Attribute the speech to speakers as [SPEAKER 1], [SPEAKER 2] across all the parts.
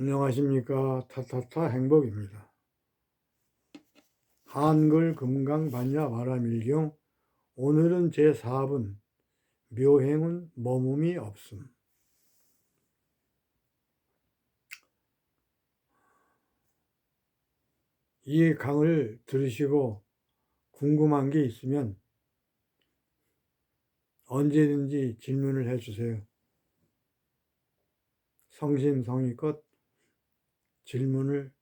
[SPEAKER 1] 안녕하십니까 타타타 행복입니다. 한글 금강 반야 바라밀경 오늘은 제 4분 묘행은 머금이 없음 이 강을 들으시고 궁금한 게 있으면 언제든지 질문을 해주세요. 성심성의껏 질문을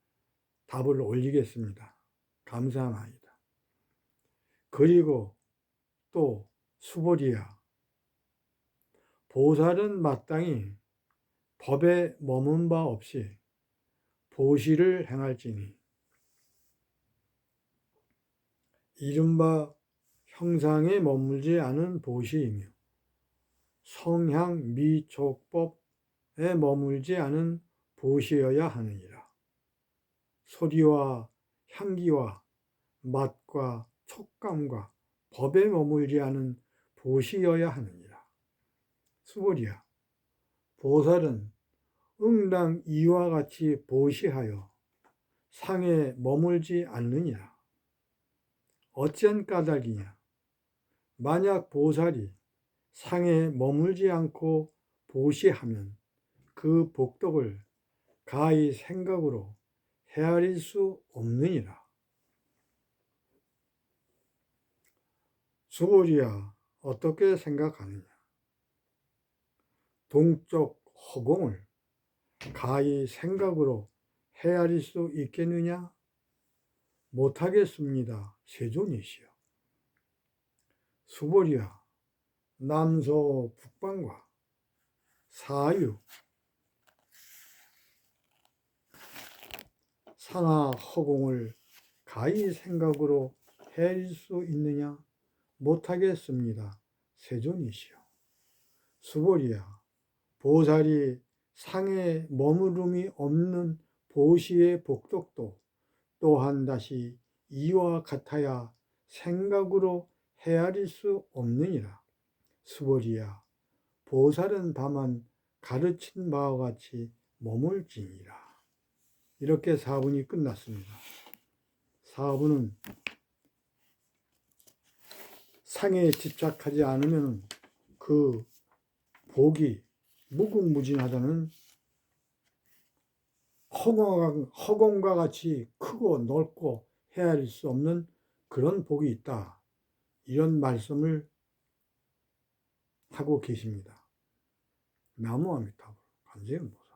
[SPEAKER 1] 답을 올리겠습니다. 감사합니다. 그리고 또 수보리야. 보살은 마땅히 법에 머문 바 없이 보시를 행할지니 이른바 형상에 머물지 않은 보시이며 성향 미촉법에 머물지 않은 보시여야 하느니라. 소리와 향기와 맛과 촉감과 법에 머물지 않은 보시여야 하느니라. 수보리야. 보살은 응당 이와 같이 보시하여 상에 머물지 않느니라. 어찌한 까닭이냐? 만약 보살이 상에 머물지 않고 보시하면 그 복덕을 가히 생각으로 헤아릴 수 없느니라. 수보리야 어떻게 생각하느냐? 동쪽 허공을 가히 생각으로 헤아릴 수 있겠느냐? 못하겠습니다. 세존이시여. 수보리야 남서 북방과 사유 상하 허공을 가히 생각으로 헤아릴 수 있느냐? 못하겠습니다. 세존이시여. 수보리야, 보살이 상에 머무름이 없는 보시의 복덕도 또한 다시 이와 같아야 생각으로 헤아릴 수 없느니라. 수보리야, 보살은 다만 가르친 바와 같이 머물지니라. 이렇게 사분이 끝났습니다. 사분은 상에 집착하지 않으면 그 복이 무궁무진하다는 허공과, 같이 크고 넓고 헤아릴 수 없는 그런 복이 있다. 이런 말씀을 하고 계십니다. 나무 아미타불 간제음보